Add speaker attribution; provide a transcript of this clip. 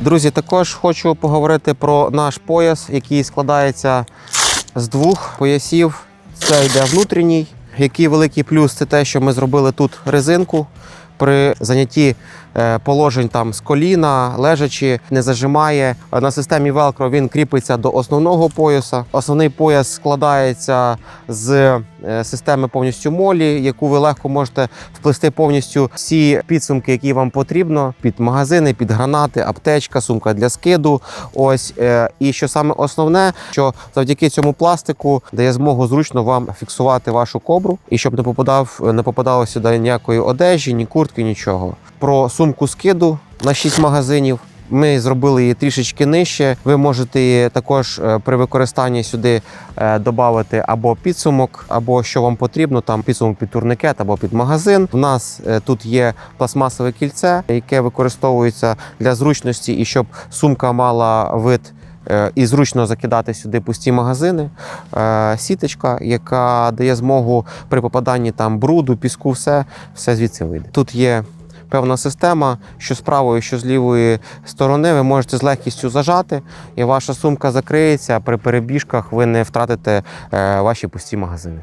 Speaker 1: Друзі, також хочу поговорити про наш пояс, який складається з двох поясів. Це йде внутрішній. Який великий плюс це те, що ми зробили тут резинку. При занятті е, положень там з коліна, лежачи, не зажимає. На системі Velcro він кріпиться до основного пояса. Основний пояс складається з е, системи повністю молі, яку ви легко можете вплести повністю всі підсумки, які вам потрібно, під магазини, під гранати, аптечка, сумка для скиду. Ось е, і що саме основне, що завдяки цьому пластику дає змогу зручно вам фіксувати вашу кобру, і щоб не попадав, не попадало сюди ніякої одежі, ні куртки, нічого. Про сумку скиду на 6 магазинів. Ми зробили її трішечки нижче. Ви можете її також е, при використанні сюди додати або підсумок, або що вам потрібно, там підсумок під турникет або під магазин. У нас е, тут є пластмасове кільце, яке використовується для зручності і щоб сумка мала вид. Е, І зручно закидати сюди пусті магазини. Е, Сіточка, яка дає змогу при попаданні там бруду, піску, все, все звідси вийде. Тут є певна система, що з правої, що з лівої сторони ви можете з легкістю зажати, і ваша сумка закриється. При перебіжках ви не втратите е, ваші пусті магазини.